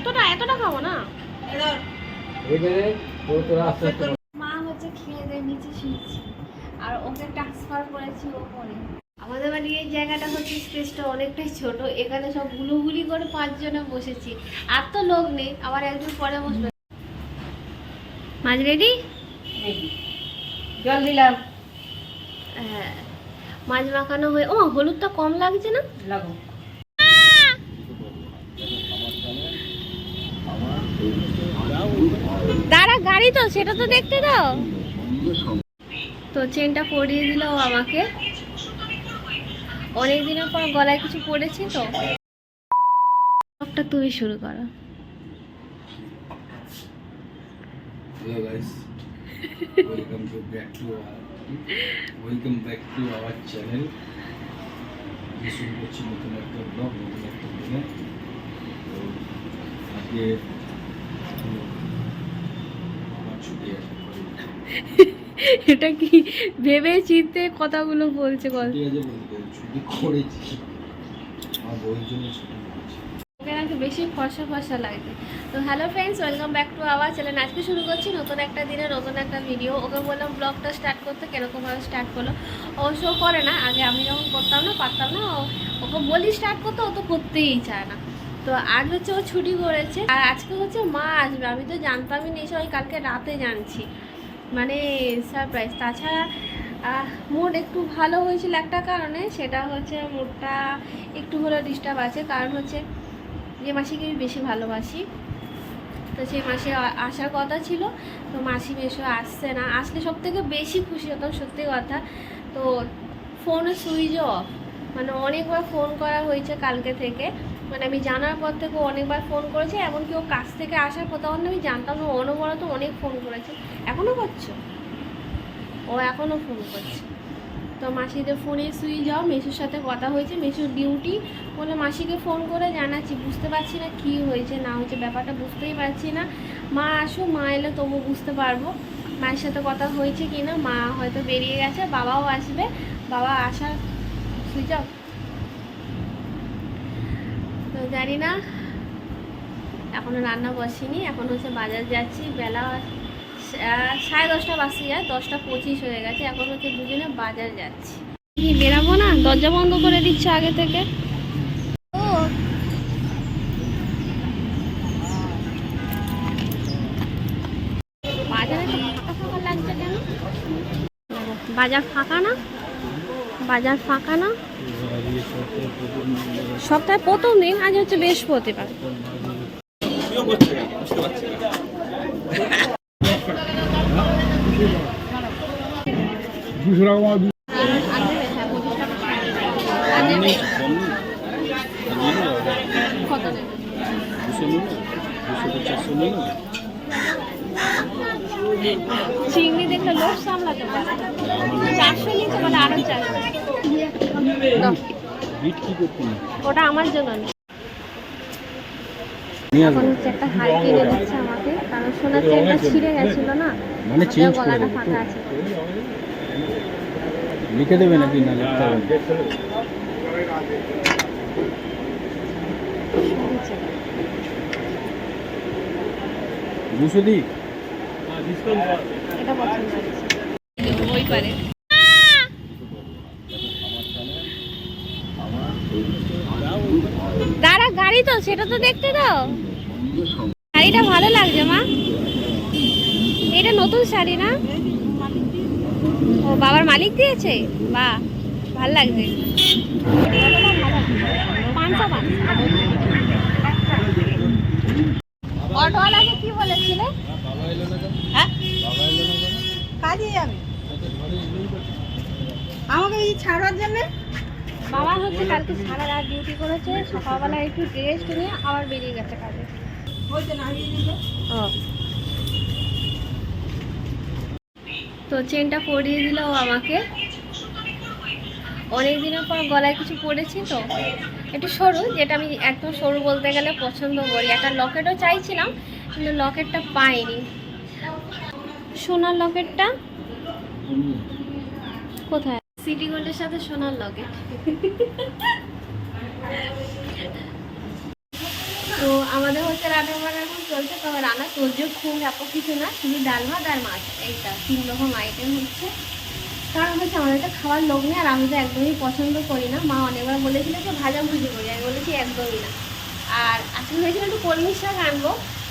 এতটা এতটা খাব না। মা হচ্ছে খেয়ে দিয়ে নিচে শুয়েছি। আর ওকে ট্রান্সফার করেছি ওপরে আমাদের বাড়ির এই জায়গাটা হচ্ছে স্পেসটা অনেকটাই ছোট। এখানে সব গুলোগুলি করে পাঁচজনে বসেছি। আর তো লোক নেই আবার একজন পরে বসবে। মাছ রেডি জল দিলাম। হ্যাঁ। মাছ মাখানো হয়ে ও হলুদটা কম লাগছে না? লাগো। দাঁড়া, গাড়ি তো, সেটা তো দেখতে দাও। তো চেনটা পরিয়ে দিল আমাকে। অনেক দিনের পর গলায় কিছু পড়েছি তো। তুমি শুরু করো। আজকে তো আমার ছুটি আছে এটা কি ভেবে চিনতে কথাগুলো বলছে নাকি বেশি ফর্সা ফর্সা লাগে তো hello friends welcome back to our channel আজকে শুরু করছি নতুন একটা দিনে নতুন একটা ভিডিও ওকে বললাম ব্লগটা স্টার্ট করতে কিরকমভাবে স্টার্ট করল। অবশ্য ও করে না আগে আমি যখন করতাম না পারতাম না ও- ওকে বলি স্টার্ট করতে ও তো করতেই চায় না। তো আজ হচ্ছে ও ছুটি করেছে আর আজকে হচ্ছে মা আসবে। আমি তো জানতামই নেই সবাই কালকে রাতে জানছি। মানে সারপ্রাইজ তাছাড়া মুড একটু ভালো হয়েছিল একটা কারণে, সেটা হচ্ছে মুডটা একটু হলেও ডিস্টার্ব আছে। কারণ হচ্ছে, যে মাসিকে আমি বেশি ভালোবাসি। তো সেই মাসে আসার কথা ছিল। তো মাসি বেশি আসছে না। আসলে সব থেকে বেশি খুশি হতাম, সত্যি কথা। তো ফোনে সুইচ অফ মানে অনেকবার ফোন করা হয়েছে কালকে থেকে। মানে আমি জানার পর থেকে অনেকবার ফোন করেছে, এমনকি ও কাছ থেকে আসার পর তখন আমি জানতাম না, অনবরত অনেক ফোন করেছে। এখনও করছ? ও এখনও ফোন করছে। তো মাসিদের ফোনে সুইচ যাও মেসুর সাথে কথা হয়েছে মেসুর ডিউটি বলে মাসিকে ফোন করে জানাচ্ছি, বুঝতে পারছি না কি হয়েছে, না হয়েছে, ব্যাপারটা বুঝতেই পারছি না। মা আসো মা এলে তবু বুঝতে পারব মায়ের সাথে কথা হয়েছে কি না মা হয়তো বেরিয়ে গেছে, বাবাও আসবে, বাবা আসার অফ তো জানি না। এখনও রান্না বসিনি। এখন হচ্ছে বাজার যাচ্ছি। বেলা সাড়ে দশটা বাজতে যায়। দশটা পঁচিশ হয়ে গেছে। এখন হচ্ছে দুজনে বাজার যাচ্ছি। বেরাবো না? দরজা বন্ধ করে দিচ্ছে আগে থেকে? ও বাজারে তো লাগছে কেন? বাজার ফাঁকা না? বাজার ফাঁকা না? সপ্তাহে প্রথম দিন, আজ হচ্ছে বৃহস্পতিবার চিংড়ি দেখলে লোক সামলাতে পারে চারশো নিতে পারে আরও চারশো। বিট কি করতে ওটা আমার জন্য না। এখন হচ্ছে একটা হাই কিনে দিচ্ছে আমাকে কারণ সোনার চেনটা ছিঁড়ে গেছিল না মানে চেঞ্জ করে ফাঁকা আছে। লিখে দেবে নাকি না লিখতে হবে? দুশো দিই এটা পছন্দ ওই পারে। দাঁড়া, গাড়ি তো, সেটা তো দেখতে দাও। শাড়িটা ভালো লাগছে, মা। এটা নতুন শাড়ি না? ও, বাবার মালিক দিয়েছে? বাহ ভালো লাগছে। অটোওয়ালাকে হ্যাঁ? কাজে যাবে। আমাকে ছাড়ার জন্য বাবা হচ্ছে কালকে সারা রাত ডিউটি করেছে, সকালবেলা একটু রেস্ট নিয়ে আবার বেরিয়ে গেছে কাজে। তো চেনটা পরিয়ে দিল আমাকে। অনেক দিনের পর গলায় কিছু পরেছি তো। একটু সরু, যেটা আমি একদম সরু বলতে গেলে পছন্দ করি। একটা লকেটও চাইছিলাম, কিন্তু লকেটটা পাইনি। সোনার লকেটটা? কোথায়? সিটি গোল্ডের সাথে সোনার লকেট তো আমাদের হচ্ছে রান্না বান্না এখন চলছে, তবে রান্না চলছে খুব এত কিছু না, শুধু ডাল ভাত আর মাছ, এইটা তিন রকম আইটেম হচ্ছে। কারণ হচ্ছে আমাদের তো খাওয়ার লোক নেই, আর আমি তো একদমই পছন্দ করি না। মা অনেকবার বলেছিল যে ভাজা ভুজি করি, আমি বলেছি একদমই না। আর আজকে হয়েছিল একটু কলমি শাক আনব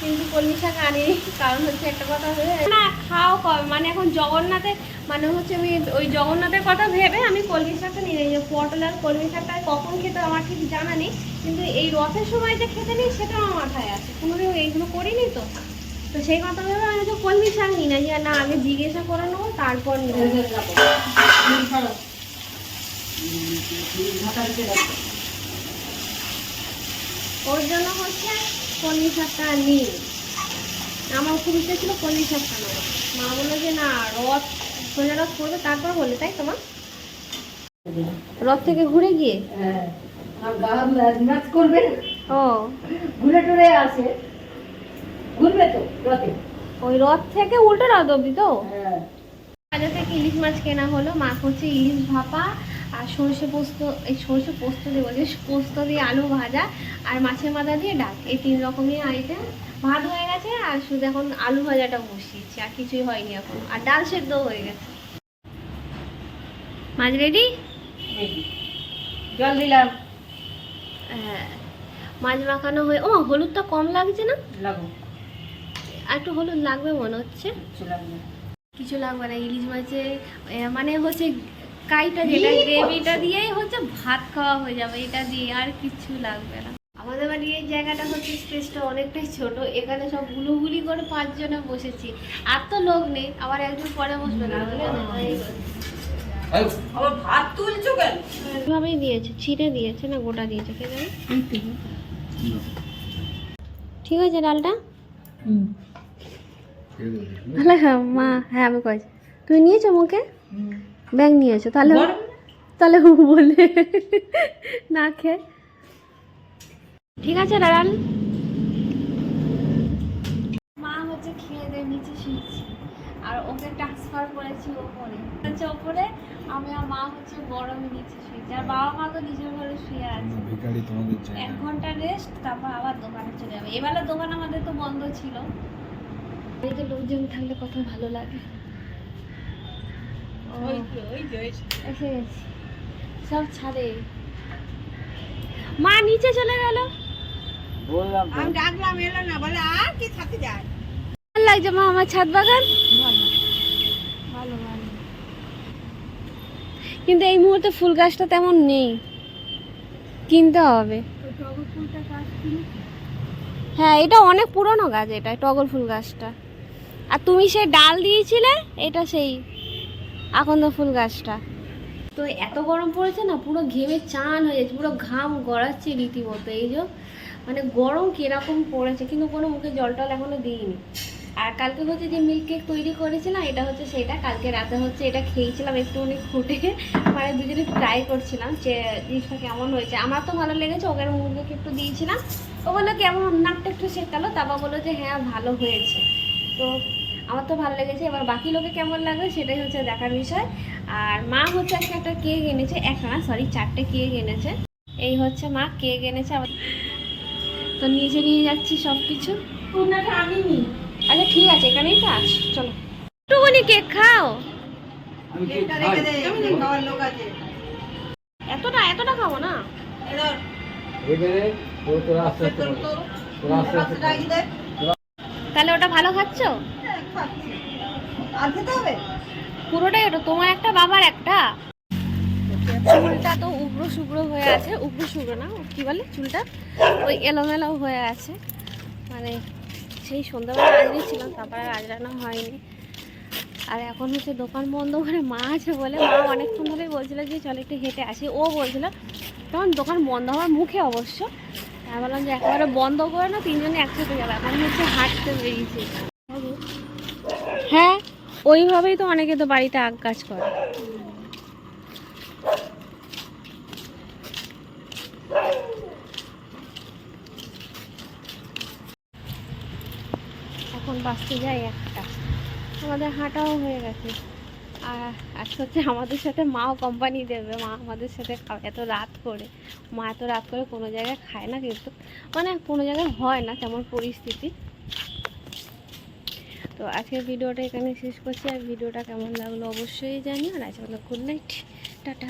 কিন্তু কলমি শাক আনিনি, কারণ হচ্ছে একটা কথা হয়ে না, খাও কবে মানে এখন জগন্নাথের মানে হচ্ছে আমি ওই জগন্নাথের কথা ভেবে আমি কলমি শাকটা নিয়ে নিই। পটল আর কলমি শাকটা কখন খেতে আমার ঠিক জানা নেই, কিন্তু এই রথের সময় যে খেতে নেই সেটা আমার মাথায় আছে। কোনোদিন এইগুলো করিনি তো। তো সেই কথা ভেবে আমি তো কলমি শাক নিই। না যে না আগে জিজ্ঞাসা করে নেব, তারপর নেব। ওর জন্য হচ্ছে শাকটা নিই। আমার খুব ইচ্ছে ছিল শাকটা নেব মা বলল যে না রথ সোজা রথ করবে তারপর বলে তাই তোমার রথ থেকে ঘুরে গিয়ে? হ্যাঁ করবে। ও। ঘুরে টুরে আসে। ঘুরবে তো রথে। ওই রথ থেকে উল্টো রথ অব্দি তো? হ্যাঁ। বাজার থেকে ইলিশ মাছ কেনা হলো। মা করছে ইলিশ ভাপা। আর সর্ষে পোস্ত এই সর্ষে পোস্ত দিয়ে বলছে পোস্ত দিয়ে আলু ভাজা আর মাছের মাথা দিয়ে ডাক এই তিন রকমই আইটেম ভাত হয়ে গেছে আর শুধু এখন আলু ভাজাটা বসিয়েছি আর কিছুই হয়নি এখন। আর ডাল সেদ্ধ হয়ে গেছে। মাছ রেডি জল দিলাম। হ্যাঁ। মাছ মাখানো হয়ে ও হলুদটা কম লাগছে না? আর একটু হলুদ লাগবে মনে হচ্ছে। কিছু লাগবে না। কিছু লাগবে না ইলিশ মাছে মানে হচ্ছে কাইটা যেটা গ্রেভিটা দিয়েই হচ্ছে ভাত খাওয়া হয়ে যাবে এটা দিয়ে আর কিছু লাগবে না। আমাদের বাড়ির এই জায়গাটা হচ্ছে স্পেসটা অনেকটাই ছোট এখানে সব গুলুগুলি করে পাঁচজনে বসেছি। আর তো লোক নেই আবার একজন পরে বসবে না। আবার ভাত তুলছো কেন? এভাবেই দিয়েছে ছিঁড়ে দিয়েছে না গোটা দিয়েছে কে জানে? ঠিক আছে ডালটা? ভালো হ্যাঁ মা হ্যাঁ আমি কয়েছি। তুমি নিয়েছো মুখে? ব্যাগ নিয়েছো তাহলে তাহলে ও বলে না খেয়ে। ঠিক আছে ডাল মা হচ্ছে খেয়ে দিয়ে নিচে শুয়েছি। আর ওকে ট্রান্সফার করেছি ওপরে। হচ্ছে ওপরে আমি আর মা হচ্ছে গরমে নিচে শুয়েছি। আর বাবা মা তো নিজের ঘরে শুয়ে আছে। এক ঘণ্টা রেস্ট তারপর আবার দোকানে চলে যাবে। এবেলা দোকান আমাদের তো বন্ধ ছিল। বাড়িতে লোকজন থাকলে কত ভালো লাগে ও, ওই তো, ওই তো, ওই তো। এসে গেছি। সব ছাদে। মা নিচে চলে গেল। বললাম আমি ডাকলাম এলো না বলে আর কি থাকতে যায় ভালো লাগছে মা আমার ছাদ বাগান? ভালো। ভালো ভালো। কিন্তু এই মুহূর্তে ফুল গাছটা তেমন নেই। কিনতে হবে। হ্যাঁ এটা অনেক পুরনো গাছ এটা টগর ফুল গাছটা। আর তুমি সে ডাল দিয়েছিলে এটা সেই আকন্দ ফুল গাছটা। তো এত গরম পড়েছে না, পুরো ঘেমে চান হয়ে যাচ্ছে, পুরো ঘাম গড়াচ্ছে রীতিমতো। এই যে মানে গরম কীরকম পড়েছে, কিন্তু কোনো মুখে জল টল এখনও দিইনি। আর কালকে হচ্ছে যে মিল্ক কেক তৈরি করেছিলাম, এটা হচ্ছে সেটা, কালকে রাতে হচ্ছে এটা খেয়েছিলাম একটুখানি ফুটে মানে দুজনে ট্রাই করছিলাম যে জিনিসটা কেমন হয়েছে। আমার তো ভালো লেগেছে, ওকে মুরগিকে একটু দিয়েছিলাম। ও বলল, কেমন, নাকটা একটু শেখালো তারপর বলল যে হ্যাঁ ভালো হয়েছে। তো আমার তো ভালো লেগেছে। এবার বাকি লোকে কেমন লাগবে সেটাই হচ্ছে দেখার বিষয়। আর মা হচ্ছে আজকে একটা কেক এনেছে একটা না সরি চারটে কেক এনেছে। এই হচ্ছে মা কেক এনেছে আবার তো নিচে নিয়ে যাচ্ছি সব কিছু আচ্ছা ঠিক আছে এখানেই তো আস চলো। একটুখানি কেক খাও। এতটা এতটা খাব না? তাহলে ওটা ভালো খাচ্ছ? খাচ্ছি। আর খেতে হবে? পুরোটাই ওটা তোমার একটা বাবার একটা। চুলটা তো উগ্র হয়ে আছে উগ্র না কি বলে চুলটা? ওই এলোমেলো হয়ে আছে। মানে সেই সন্ধ্যাবেলা তারপরে আজরানো হয়নি। আর এখন হচ্ছে দোকান বন্ধ করে মা আছে বলে মা অনেকক্ষণ ধরেই বলছিল যে চল একটু হেঁটে আসি। ও বলছিল তখন দোকান বন্ধ হওয়ার মুখে অবশ্য। আমি বললাম যে একেবারে বন্ধ করে না তিনজনে একসাথে যাবে। এখন হচ্ছে হাঁটতে বেরিয়েছি। হ্যাঁ ওইভাবেই তো অনেকে তো বাড়িতে আগ কাজ করে। এখন বাঁচতে যাই একটা। আমাদের হাঁটাও হয়ে গেছে। আর আজকে হচ্ছে আমাদের সাথে মাও কোম্পানি দেবে। মা আমাদের সাথে এত রাত করে। মা এত রাত করে কোনো জায়গায় খায় না কিন্তু মানে কোনো জায়গায় হয় না, তেমন পরিস্থিতি। তো আজকের ভিডিওটা এখানে শেষ করছি। আর ভিডিওটা কেমন লাগল অবশ্যই জানি আর আজকে গুড নাইট টাটা